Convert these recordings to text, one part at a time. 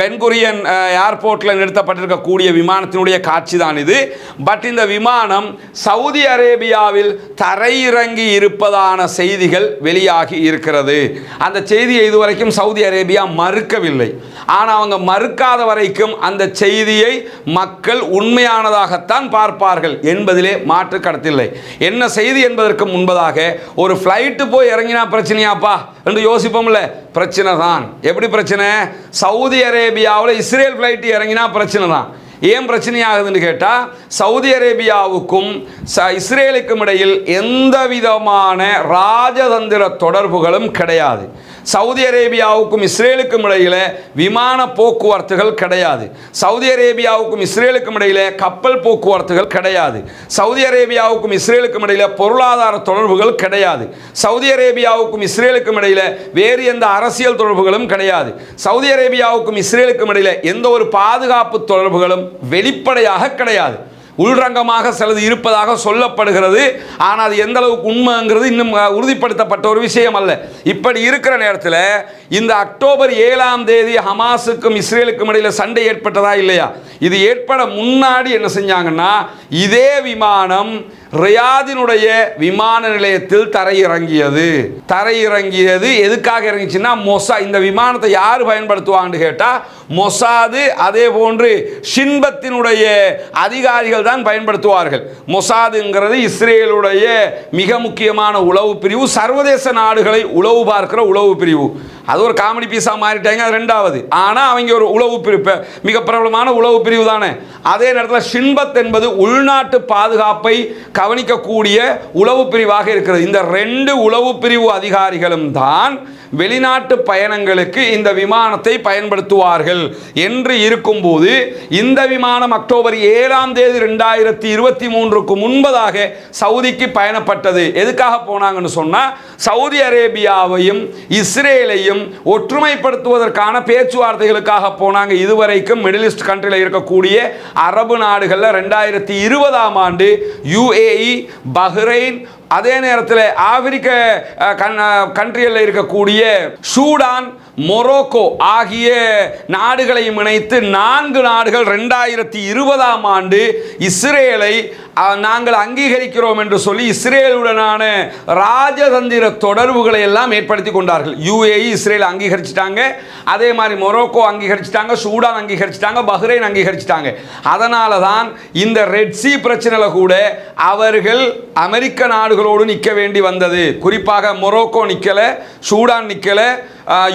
Ben Gurion ஏர்போர்ட்டில் uh, நிறுத்தப்பட்டிருக்கக்கூடிய விமானத்தினுடைய காட்சி தான் இது. பட் இந்த விமானம் சவுதி அரேபியாவில் தரையிறங்கி இருப்பதான செய்திகள் வெளியாகி இருக்கிறது. அந்த செய்தியை இதுவரைக்கும் சவுதி அரேபியா மறுக்கவில்லை. ஆனால் அவங்க மறுக்காத வரைக்கும் அந்த செய்தியை மக்கள் உண்மையானதாகத்தான் பார்ப்பார்கள் என்பதிலே மாற்று கடத்தில்லை என்ன செய்தி என்பதற்கு முன்பதாக ஒரு ஃப்ளைட்டு போய் இறங்கினா பிரச்சனையாப்பா? என்று யோசிப்போம்ல. பிரச்சனை தான் எப்படி பிரச்சனை? சவுதி அரேபியாவில் இஸ்ரேல் ஃப்ளைட் இறங்கினா பிரச்சனை தான் ஏன் பிரச்சனையாகுதுன்னு கேட்டால் சவுதி அரேபியாவுக்கும் இஸ்ரேலுக்கும் இடையில் எந்த விதமான ராஜதந்திர தொடர்புகளும் கிடையாது. சவுதி அரேபியாவுக்கும் இஸ்ரேலுக்கும் இடையில் விமான போக்குவரத்துகள் கிடையாது. சவுதி அரேபியாவுக்கும் இஸ்ரேலுக்கும் இடையில் கப்பல் போக்குவரத்துகள் கிடையாது. சவுதி அரேபியாவுக்கும் இஸ்ரேலுக்கும் இடையில் பொருளாதார தொடர்புகள் கிடையாது. சவுதி அரேபியாவுக்கும் இஸ்ரேலுக்கும் இடையில் வேறு எந்த அரசியல் தொடர்புகளும் கிடையாது. சவுதி அரேபியாவுக்கும் இஸ்ரேலுக்கும் இடையில் எந்த ஒரு பாதுகாப்பு தொடர்புகளும் வெளிப்படையாக கிடையாது. உள்ரங்கமாக சிலது இருப்பதாக சொல்லப்படுகிறது. ஆனால் அது எந்த அளவுக்கு உண்மைங்கிறது இன்னும் உறுதிப்படுத்தப்பட்ட ஒரு விஷயம் அல்ல. இப்படி இருக்கிற நேரத்தில் இந்த அக்டோபர் ஏழாம் தேதி ஹமாஸுக்கும் இஸ்ரேலுக்கும் இடையில் சண்டை ஏற்பட்டதா இல்லையா? இது ஏற்பட முன்னாடி என்ன செஞ்சாங்கன்னா இதே விமானம் ரியாதினுடைய விமான நிலையத்தில் தரையிறங்கியது. தரையிறங்கியது எதுக்காக இறங்கிச்சுன்னா மொசா இந்த விமானத்தை யார் பயன்படுத்துவாங்கன்னு கேட்டால் மொசாது அதே போன்று ஷின்பத்தினுடைய அதிகாரிகள் தான் பயன்படுத்துவார்கள். மொசாதுங்கிறது இஸ்ரேலுடைய மிக முக்கியமான உளவு பிரிவு சர்வதேச நாடுகளை உளவு பார்க்கிற உளவு பிரிவு. அது ஒரு காமெடி பீஸாக மாறிட்டாங்க அது ரெண்டாவது. ஆனால் அவங்க ஒரு உளவு பிரிவு மிக பிரபலமான உளவு பிரிவு தானே. அதே நேரத்தில் ஷின்பத் என்பது உள்நாட்டு பாதுகாப்பை கவனிக்கக்கூடிய உளவு பிரிவாக இருக்கிறது. இந்த ரெண்டு உளவு பிரிவு அதிகாரிகளும் தான் வெளிநாட்டு பயணங்களுக்கு இந்த விமானத்தை பயன்படுத்துவார்கள் என்று இருக்கும்போது இந்த விமானம் அக்டோபர் ஏழாம் தேதி ரெண்டாயிரத்தி இருபத்தி மூன்றுக்கு முன்பதாக சவுதிக்கு பயணப்பட்டது. எதுக்காக போனாங்கன்னு சொன்னால் சவுதி அரேபியாவையும் இஸ்ரேலையும் ஒற்றுமைப்படுத்துவதற்கான பேச்சுவார்த்தைகளுக்காக போனாங்க. இதுவரைக்கும் மிடில் ஈஸ்ட் கண்ட்ரியில் இருக்கக்கூடிய அரபு நாடுகளில் ரெண்டாயிரத்தி இருபதாம் ஆண்டு யுஏஇ பஹ்ரைன் அதே நேரத்தில் ஆப்பிரிக்க கண் கண்ட்ரியில் இருக்கக்கூடிய சூடான் மொரோக்கோ ஆகிய நாடுகளையும் இணைத்து நான்கு நாடுகள் ரெண்டாயிரத்தி இருபதாம் ஆண்டு இஸ்ரேலை நாங்கள் அங்கீகரிக்கிறோம் என்று சொல்லி இஸ்ரேலுடனான ராஜதந்திர தொடர்புகளை எல்லாம் ஏற்படுத்தி கொண்டார்கள். யுஏஇ இஸ்ரேல் அங்கீகரிச்சிட்டாங்க. அதே மாதிரி மொரோக்கோ அங்கீகரிச்சிட்டாங்க சூடான் அங்கீகரிச்சிட்டாங்க பஹ்ரைன் அங்கீகரிச்சிட்டாங்க. அதனால தான் இந்த ரெட்சி பிரச்சனையில் கூட அவர்கள் அமெரிக்க நாடுகள் நாடுகளோடு நிற்க வேண்டி வந்தது. குறிப்பாக மொரோக்கோ நிற்கல சூடான் நிற்கல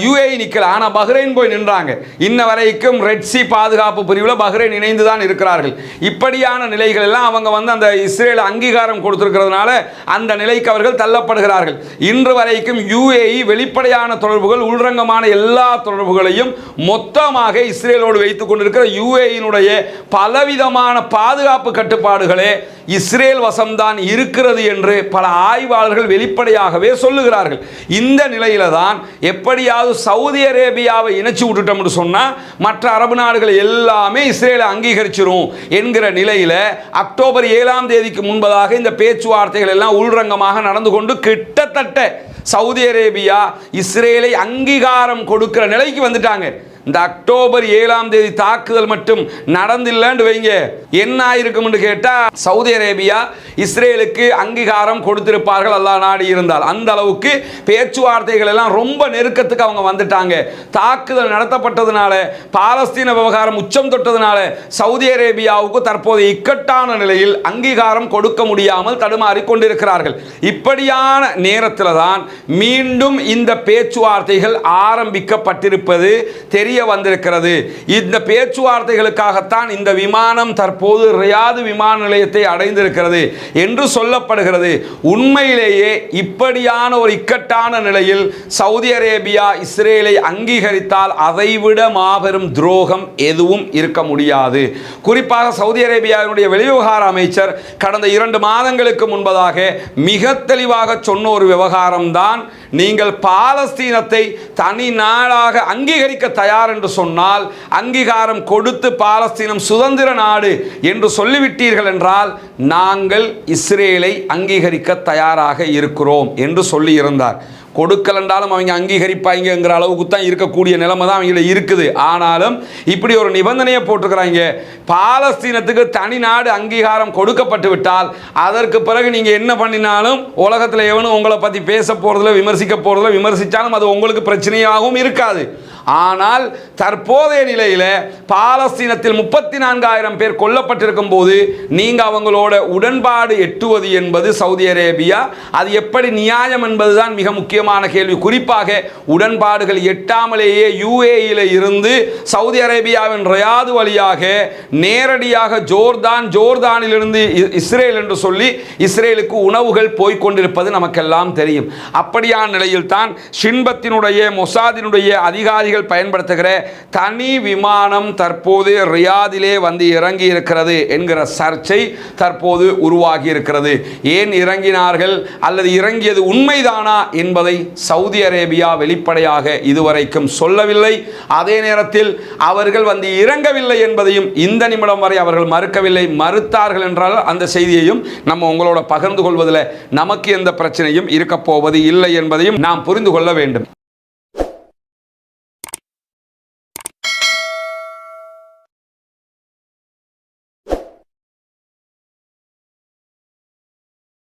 யுஏஇ நிற்கல ஆனால் பஹ்ரைன் போய் நின்றாங்க. இன்ன வரைக்கும் ரெட்சி பாதுகாப்பு பிரிவில் பஹ்ரைன் இணைந்து தான் இருக்கிறார்கள். இப்படியான நிலைகள் எல்லாம் அவங்க வந்து அந்த இஸ்ரேல் அங்கீகாரம் கொடுத்திருக்கிறதுனால அந்த நிலைக்கு அவர்கள் தள்ளப்படுகிறார்கள். இன்று வரைக்கும் யுஏஇ வெளிப்படையான தொடர்புகள் உள்ரங்கமான எல்லா தொடர்புகளையும் மொத்தமாக இஸ்ரேலோடு வைத்துக் கொண்டிருக்கிற யுஏயினுடைய பலவிதமான பாதுகாப்பு கட்டுப்பாடுகளே இஸ்ரேல் வசம்தான் இருக்கிறது என்று பல ஆய்வாளர்கள் வெளிப்படையாகவே சொல்லுகிறார்கள். இந்த நிலையில தான் எப்படி எப்படியாவது சவுதி அரேபியாவை இணைச்சி விட்டுட்டோம்னு சொன்னால் மற்ற அரபு நாடுகள் எல்லாமே இஸ்ரேலை அங்கீகரிச்சிரும் என்கிற நிலையில் அக்டோபர் ஏழாம் தேதிக்கு முன்பதாக இந்த பேச்சுவார்த்தைகள் எல்லாம் உள்ரங்கமாக நடந்து கொண்டு கிட்டத்தட்ட சவுதி அரேபியா இஸ்ரேலை அங்கீகாரம் கொடுக்கிற நிலைக்கு வந்துட்டாங்க. இந்த அக்டோபர் ஏழாம் தேதி தாக்குதல் மட்டும் நடந்தில்லைன்னு வைங்க. என்ன ஆயிருக்கும்னு கேட்டால் சவுதி அரேபியா இஸ்ரேலுக்கு அங்கீகாரம் கொடுத்திருப்பார்கள் அல்லா நாடு இருந்தால். அந்த அளவுக்கு பேச்சுவார்த்தைகள் எல்லாம் ரொம்ப நெருக்கத்துக்கு அவங்க வந்துட்டாங்க. தாக்குதல் நடத்தப்பட்டதுனால பாலஸ்தீன விவகாரம் உச்சம் தொட்டதுனால சவுதி அரேபியாவுக்கு தற்போது இக்கட்டான நிலையில் அங்கீகாரம் கொடுக்க முடியாமல் தடுமாறி கொண்டிருக்கிறார்கள். இப்படியான நேரத்தில் தான் மீண்டும் இந்த பேச்சுவார்த்தைகள் ஆரம்பிக்கப்பட்டிருப்பது தெரிய வந்திருக்கிறது. இந்த பேச்சுவார்த்தைகளுக்காகத்தான் இந்த விமானம் தற்போது ரியாது விமான நிலையத்தை அடைந்திருக்கிறது என்று சொல்லப்படுகிறது. உண்மையிலேயே இப்படியான ஒரு இக்கட்டான நிலையில் சவுதி அரேபியா இஸ்ரேலை அங்கீகரித்தால் அதைவிட மாபெரும் துரோகம் எதுவும் இருக்க முடியாது. குறிப்பாக சவுதி அரேபியாவினுடைய வெளிவிவகார அமைச்சர் கடந்த இரண்டு மாதங்களுக்கு முன்பதாக மிக தெளிவாக சொன்ன ஒரு விவகாரம் தான் நீங்கள் பாலஸ்தீனத்தை தனி நாடாக அங்கீகரிக்க தயார் என்று சொன்னால் அங்கீகாரம் கொடுத்து பாலஸ்தீனம் சுதந்திர நாடு என்று சொல்லிவிட்டீர்கள் என்றால் நாங்கள் இஸ்ரேலை அங்கீகரிக்க தயாராக இருக்கிறோம் என்று சொல்லியிருந்தார். கொடுக்கலண்டாலும் அவங்க அங்கீகரிப்பாங்கிற அளவுக்கு தான் இருக்கக்கூடிய நிலைமை தான் அவங்கள இருக்குது. ஆனாலும் இப்படி ஒரு நிபந்தனையை போட்டிருக்கிறாங்க பாலஸ்தீனத்துக்கு தனி நாடு அங்கீகாரம் கொடுக்கப்பட்டு விட்டால் அதற்கு பிறகு நீங்கள் என்ன பண்ணினாலும் உலகத்தில் எவனும் உங்களை பற்றி பேச போறதுல விமர்சிக்க போறதுல விமர்சித்தாலும் அது உங்களுக்கு பிரச்சனையாகவும் இருக்காது. ஆனால் தற்போதைய நிலையில் பாலஸ்தீனத்தில் முப்பத்தி நான்காயிரம் பேர் கொல்லப்பட்டிருக்கும் போது நீங்கள் அவங்களோட உடன்பாடு எட்டுவது என்பது சவுதி அரேபியா. அது எப்படி நியாயம் என்பதுதான் மிக முக்கியமான கேள்வி. குறிப்பாக உடன்பாடுகள் எட்டாமலேயே யுஏஇல இருந்து சவுதி அரேபியாவின் ரயாது வழியாக நேரடியாக ஜோர்தான் ஜோர்தானிலிருந்து இஸ்ரேல் என்று சொல்லி இஸ்ரேலுக்கு உணவுகள் போய்கொண்டிருப்பது நமக்கெல்லாம் தெரியும். அப்படியான நிலையில் தான் ஷின்பத்தினுடைய மொசாதினுடைய அதிகாரிகள் பயன்படுத்துகிற தனி விமானம் தற்போது ரியாதிலே வந்து இறங்கி இருக்கிறது என்கிற சர்ச்சை தற்போது உருவாகி இருக்கிறது ஏன் இறங்கினார்கள்? அல்லது இறங்கியது உண்மைதானா என்பதை சவுதி அரேபியா வெளிப்படையாக இதுவரைக்கும் சொல்லவில்லை. அதே நேரத்தில் அவர்கள் வந்து இறங்கவில்லை என்பதையும் இந்த நிமிடம் வரை அவர்கள் மறுக்கவில்லை. மறுத்தார்கள் என்றால் அந்த செய்தியையும் நம்ம உங்களோட பகிர்ந்து கொள்வதில் நமக்கு எந்த பிரச்சனையும் இருக்கப் போவது இல்லை என்பதையும் நாம் புரிந்து கொள்ள வேண்டும்.